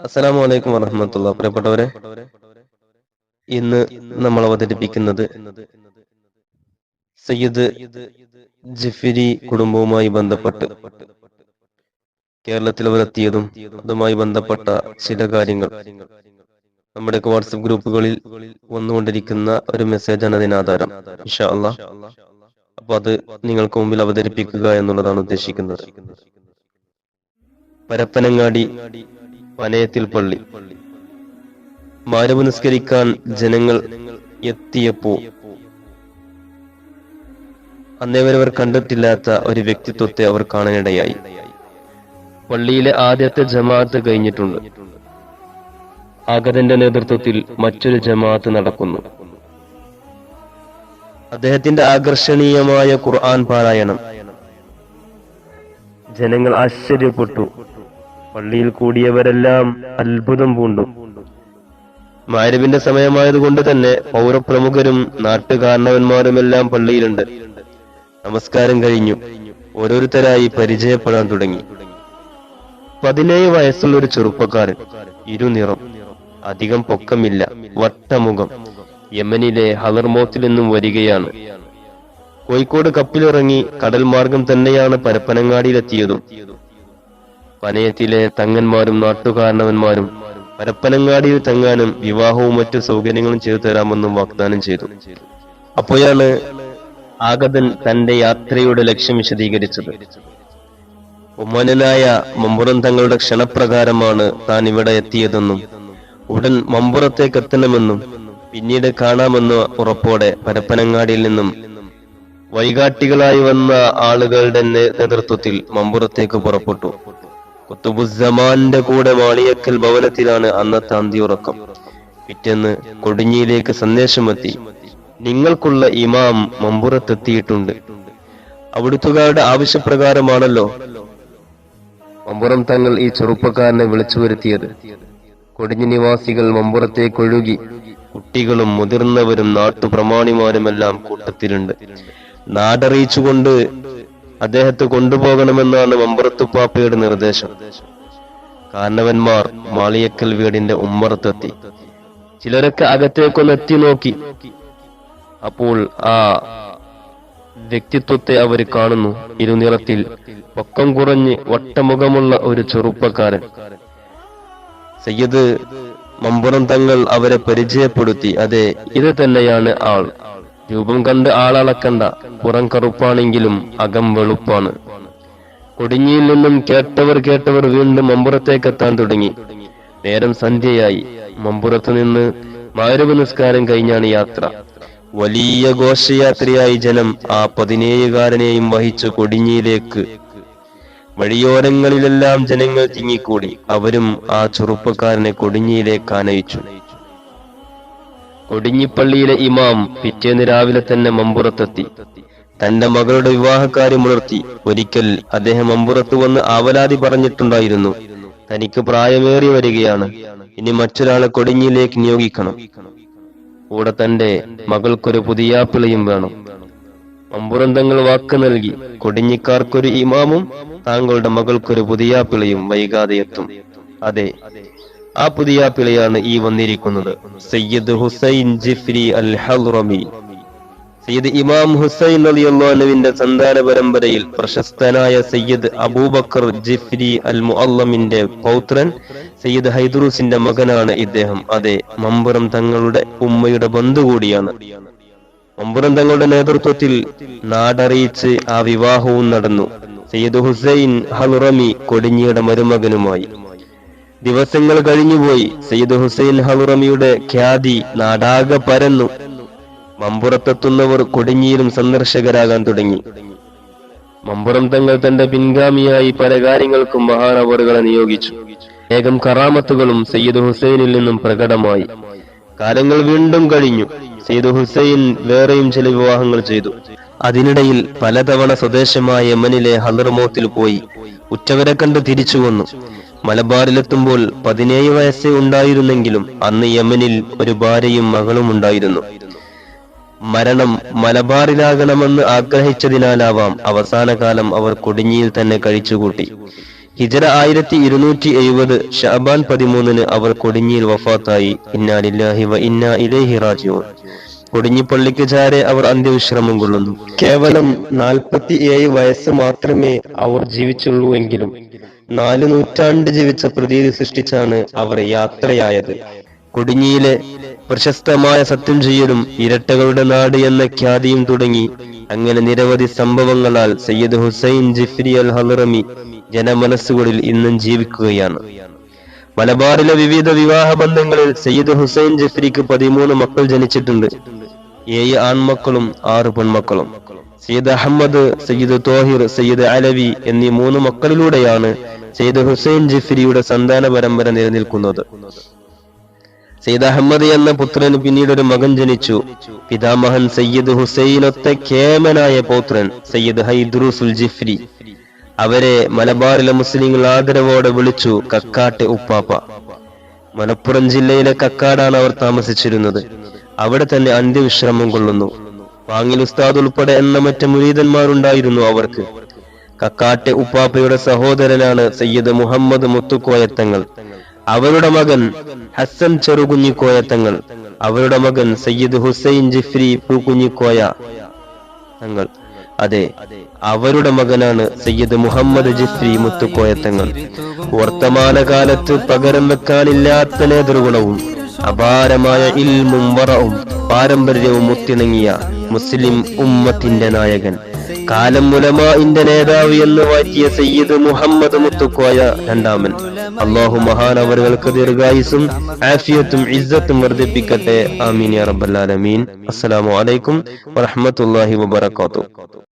അസ്സലാമു അലൈക്കും വറഹമത്തുള്ള പ്രിയപ്പെട്ടവരെ ഇന്ന് നമ്മൾ അവതരിപ്പിക്കുന്നത് സയ്യിദ് ജിഫിരി കുടുംബവുമായി ബന്ധപ്പെട്ട് കേരളത്തിൽ അവരെത്തിയതും അതുമായി ബന്ധപ്പെട്ട ചില കാര്യങ്ങൾ. നമ്മുടെ വാട്സപ്പ് ഗ്രൂപ്പുകളിൽ വന്നുകൊണ്ടിരിക്കുന്ന ഒരു മെസ്സേജാണ് അതിനാധാരം അപ്പൊ അത് നിങ്ങൾക്ക് മുമ്പിൽ അവതരിപ്പിക്കുക എന്നുള്ളതാണ് ഉദ്ദേശിക്കുന്നത്. പരപ്പനങ്ങാടി വനയത്തിൽ പള്ളി മാരവ് നിസ്കരിക്കാൻ ജനങ്ങൾ എത്തിയപ്പോ അന്നേവരവർ കണ്ടിട്ടില്ലാത്ത ഒരു വ്യക്തിത്വത്തെ അവർ കാണാനിടയായി. പള്ളിയിലെ ആദ്യത്തെ ജമാഅത്ത് കഴിഞ്ഞിട്ടുണ്ട്. ആഗതന്റെ നേതൃത്വത്തിൽ മറ്റൊരു ജമാഅത്ത് നടക്കുന്നു. അദ്ദേഹത്തിന്റെ ആകർഷണീയമായ ഖുർആൻ പാരായണം. ജനങ്ങൾ ആശ്ചര്യപ്പെട്ടു. പള്ളിയിൽ കൂടിയവരെല്ലാം അത്ഭുതം പൂണ്ടു. മാരവിന്റെ സമയമായതുകൊണ്ട് തന്നെ പൗരപ്രമുഖരും നാട്ടുകാരണവന്മാരുമെല്ലാം പള്ളിയിലുണ്ട്. നമസ്കാരം കഴിഞ്ഞു. ഓരോരുത്തരായി പരിചയപ്പെടാൻ തുടങ്ങി. പതിനേഴ് വയസ്സുള്ള ഒരു ചെറുപ്പക്കാരൻ ഇരുനിറം അധികം പൊക്കമില്ല വട്ടമുഖം യമനിലെ ഹലർമോത്തിൽ നിന്നും വരികയാണ്. കോഴിക്കോട് കപ്പിലിറങ്ങി കടൽ മാർഗം തന്നെയാണ് പരപ്പനങ്ങാടിയിലെത്തിയതും. പനയത്തിലെ തങ്ങന്മാരും നാട്ടുകാരണവന്മാരും പരപ്പനങ്ങാടിയിൽ തങ്ങാനും വിവാഹവും മറ്റു സൗകര്യങ്ങളും ചെയ്തു തരാമെന്നും വാഗ്ദാനം ചെയ്തു. അപ്പോഴാണ് ആഗതൻ തന്റെ യാത്രയുടെ ലക്ഷ്യം വിശദീകരിച്ചത്. ഉമ്മനായ മമ്പുറം തങ്ങളുടെ ക്ഷണപ്രകാരമാണ് താൻ ഇവിടെ എത്തിയതെന്നും ഉടൻ മമ്പുറത്തേക്ക് എത്തണമെന്നും പിന്നീട് കാണാമെന്ന ഉറപ്പോടെ പരപ്പനങ്ങാടിയിൽ നിന്നും വൈകാട്ടികളായി വന്ന ആളുകളുടെ നേതൃത്വത്തിൽ മമ്പുറത്തേക്ക് പുറപ്പെട്ടു. കുത്തുബുസമാന്റെ കൂടെ മാളിയക്കൽ ഭവനത്തിലാണ് അന്നത്തെ അന്തിയുറക്കം. പിറ്റേന്ന് കൊടിഞ്ഞിയിലേക്ക് സന്ദേശമെത്തി നിങ്ങൾക്കുള്ള ഇമാം മമ്പുറത്തെത്തിയിട്ടുണ്ട്. അവിടുത്തുകാരുടെ ആവശ്യപ്രകാരമാണല്ലോ മമ്പുറം തങ്ങൾ ഈ ചെറുപ്പക്കാരനെ വിളിച്ചു വരുത്തിയത്. കൊടിഞ്ഞി നിവാസികൾ മമ്പുറത്തേക്കൊഴുകി കുട്ടികളും മുതിർന്നവരും നാട്ടുപ്രമാണിമാരുമെല്ലാം കൂട്ടത്തിലുണ്ട്. നാടറിയിച്ചുകൊണ്ട് അദ്ദേഹത്തെ കൊണ്ടുപോകണമെന്നാണ് മമ്പറത്തുപ്പാപ്പയുടെ നിർദ്ദേശം. കാരണവന്മാർ മാളിയക്കൽ വീടിന്റെ ഉമ്മറത്തെത്തി. ചിലരൊക്കെ അകത്തേക്കൊന്ന് എത്തി നോക്കി. അപ്പോൾ ആ വ്യക്തിത്വത്തെ അവർ കാണുന്നു. ഇരുനിറത്തിൽ പൊക്കം കുറഞ്ഞ് വട്ടമുഖമുള്ള ഒരു ചെറുപ്പക്കാരൻ. സയ്യദ് മമ്പുറം തങ്ങൾ അവരെ പരിചയപ്പെടുത്തി. അതെ ഇത് തന്നെയാണ് ആൾ. രൂപം കണ്ട് ആളളക്കണ്ട. പുറം കറുപ്പാണെങ്കിലും അകം വെളുപ്പാണ്. കൊടിഞ്ഞിയിൽ നിന്നും കേട്ടവർ കേട്ടവർ വീണ്ടും മമ്പുറത്തേക്ക് എത്താൻ തുടങ്ങി. നേരം സന്ധ്യയായി. മമ്പുറത്ത് നിന്ന് മാരവ നിസ്കാരം കഴിഞ്ഞാണ് യാത്ര. വലിയ ഘോഷയാത്രയായി ജനം ആ പതിനേഴുകാരനെയും വഹിച്ചു കൊടിഞ്ഞിയിലേക്ക് വഴിയോരങ്ങളിലെല്ലാം ജനങ്ങൾ തിങ്ങിക്കൂടി. അവരും ആ ചെറുപ്പക്കാരനെ കൊടിഞ്ഞിയിലേക്ക് ആനയിച്ചു. കൊടിഞ്ഞിപ്പള്ളിയിലെ ഇമാം പിറ്റേന്ന് രാവിലെ തന്നെ മമ്പുറത്തെത്തി. തന്റെ മകളുടെ വിവാഹക്കാര്യം ഉണർത്തി ഒരിക്കൽ അദ്ദേഹം മമ്പുറത്ത് വന്ന് ആവലാതി പറഞ്ഞിട്ടുണ്ടായിരുന്നു. തനിക്ക് പ്രായമേറി വരികയാണ്. ഇനി മറ്റൊരാളെ കൊടിഞ്ഞിയിലേക്ക് നിയോഗിക്കണം. കൂടെ തന്റെ മകൾക്കൊരു പുതിയ പിളയും വേണം. മമ്പുറം തങ്ങൾ വാക്ക് നൽകി കൊടിഞ്ഞിക്കാർക്കൊരു ഇമാമും താങ്കളുടെ മകൾക്കൊരു പുതിയ പിളയും വൈകാതെ എത്തും. അതെ ആ പുതിയ പിളയാണ് ഈ വന്നിരിക്കുന്നത്. സയ്യിദ് ഹുസൈൻ ജിഫ്രി അൽ ഹൽറമി സയ്യിദ് ഇമാം ഹുസൈൻ അലി അലിയുള്ളാനുവിന്റെ സന്താന പരമ്പരയിൽ പ്രശസ്തനായ സയ്യിദ് അബൂബക്കർ ജിഫ്രി അൽ മുഅല്ലമിന്റെ പൗത്രൻ സയ്യിദ് ഹൈദറൂസിന്റെ മകനാണ് ഇദ്ദേഹം. അതെ മമ്പുറം തങ്ങളുടെ ഉമ്മയുടെ ബന്ധു കൂടിയാണ്. മമ്പുറം തങ്ങളുടെ നേതൃത്വത്തിൽ നാടറിയിച്ച് ആ വിവാഹവും നടന്നു. സയ്യിദ് ഹുസൈൻ ഹൽറമി കൊടിഞ്ഞിയുടെ മരുമകനുമായി. ദിവസങ്ങൾ കഴിഞ്ഞുപോയി സയ്യിദ് ഹുസൈൻ ഹൗറമിയുടെ ഖ്യാതി നാടാകെ പരന്നു. മമ്പുറത്തെത്തുന്നവർ കൊടുങ്ങിയിലും സന്ദർശകരാകാൻ തുടങ്ങി. മമ്പുറം തങ്ങൾ തന്റെ പിൻഗാമിയായി പല കാര്യങ്ങൾക്കും മഹാനവറുകളെ നിയോഗിച്ചു. ഏകം കറാമത്തുകളും സയ്യിദ് ഹുസൈനിൽ നിന്നും പ്രകടമായി. കാലങ്ങൾ വീണ്ടും കഴിഞ്ഞു. സയ്യിദ് ഹുസൈൻ വേറെയും ചില വിവാഹങ്ങൾ ചെയ്തു. അതിനിടയിൽ പലതവണ സ്വദേശമായ യമനിലെ ഹലർമോത്തിൽ പോയി. ഉറ്റവരെ കണ്ട് തിരിച്ചു വന്നു. മലബാറിലെത്തുമ്പോൾ പതിനേഴ് വയസ്സേ ഉണ്ടായിരുന്നെങ്കിലും അന്ന് യമനിൽ ഒരു ഭാര്യയും മകളും ഉണ്ടായിരുന്നു. മരണം മലബാറിലാകണമെന്ന് ആഗ്രഹിച്ചതിനാലാവാം അവസാന കാലം അവർ കൊടിഞ്ഞിയിൽ തന്നെ കഴിച്ചുകൂട്ടി. ഹിജറ ആയിരത്തി ഇരുന്നൂറ്റി എഴുപത് ഷാബാൻ പതിമൂന്നിന് അവർ കൊടിഞ്ഞിയിൽ വഫാത്തായി. ഇന്നാലില്ലാഹി വ ഇന്നാ ഇലൈഹി റാജിഊൻ. കൊടിഞ്ഞിപ്പള്ളിക്ക് ചാരെ അവർ അന്ത്യവിശ്രമം കൊള്ളുന്നു. കേവലം നാൽപ്പത്തി ഏഴ് വയസ്സ് മാത്രമേ അവർ ജീവിച്ചുള്ളൂ എങ്കിലും നാല് നൂറ്റാണ്ട് ജീവിച്ച പ്രതീതി സൃഷ്ടിച്ചാണ് അവർ യാത്രയായത്. കൊടിഞ്ഞിയിലെ പ്രശസ്തമായ സത്യം ചെയ്യലും ഇരട്ടകളുടെ നാട് എന്ന ഖ്യാതിയും തുടങ്ങി അങ്ങനെ നിരവധി സംഭവങ്ങളാൽ സയ്യിദ് ഹുസൈൻ ജിഫ്രി അൽ ഹലറമി ജനമനസ്സുകളിൽ ഇന്നും ജീവിക്കുകയാണ്. മലബാറിലെ വിവിധ വിവാഹ ബന്ധങ്ങളിൽ സയ്യിദ് ഹുസൈൻ ജിഫ്രിക്ക് പതിമൂന്ന് മക്കൾ ജനിച്ചിട്ടുണ്ട്. ഏഴ് ആൺമക്കളും ആറ് പെൺമക്കളും. സയ്യിദ് അഹമ്മദ് സയ്യിദ് തോഹിർ സയ്യിദ് അലവി എന്നീ മൂന്ന് മക്കളിലൂടെയാണ് സയ്യിദ് ഹുസൈൻ ജിഫ്രിയുടെ സന്താന പരമ്പര നിലനിൽക്കുന്നത്. സയ്യിദ് അഹമ്മദ് എന്ന പുത്രന് പിന്നീട് ഒരു മകൻ ജനിച്ചു. പിതാമഹൻ സയ്യിദ് ഹുസൈനൊത്ത കേമനായ പൗത്രൻ സയ്യിദ് ഹൈദ്രൂസുൽ ജിഫ്രി. അവരെ മലബാറിലെ മുസ്ലിങ്ങൾ ആദരവോടെ വിളിച്ചു കക്കാട്ടെ ഉപ്പാപ്പ. മലപ്പുറം ജില്ലയിലെ കക്കാടാണ് അവർ താമസിച്ചിരുന്നത്. അവിടെ തന്നെ അന്ത്യവിശ്രമം കൊള്ളുന്നു. വാങ്ങിൽ ഉസ്താദ് ഉൾപ്പെടെ എന്ന മറ്റ് മുരീതന്മാരുണ്ടായിരുന്നു അവർക്ക്. കക്കാട്ടെ ഉപ്പാപ്പയുടെ സഹോദരനാണ് സയ്യിദ് മുഹമ്മദ് മുത്തുക്കോയത്തങ്ങൾ. അവരുടെ മകൻ ഹസൻ ചെറുകുഞ്ഞിക്കോയത്തങ്ങൾ. അവരുടെ മകൻ സയ്യിദ് ഹുസൈൻ ജിഫ്രി പൂക്കുഞ്ഞിക്കോയ തങ്ങൾ. അതെ അവരുടെ മകനാണ് സയ്യിദ് മുഹമ്മദ് ജിഫ്രി മുത്തുക്കോയത്തങ്ങൾ. വർത്തമാനകാലത്ത് പകരം വെക്കാനില്ലാത്ത നേതൃഗുണവും അപാരമായ ഇൽമും വറവും പാരമ്പര്യവും മുത്തിണങ്ങിയ മുസ്ലിം ഉമ്മത്തിന്റെ നായകൻ. കാലം മുലമാന്റെ നേതാവ് എന്ന് വാറ്റിയ സയ്യിദ് മുഹമ്മദ് മുത്തുക്കോയ രണ്ടാമൻ. അള്ളാഹു അവർക്ക് ദീർഘായുസും ആഫിയത്തും ഇസ്സത്തും വർദ്ധിപ്പിക്കട്ടെ. ആമീൻ ആലമീൻ. അസ്സലാമു അലൈക്കും വറഹ്മത്തുള്ളാഹി വബറകാതുഹു.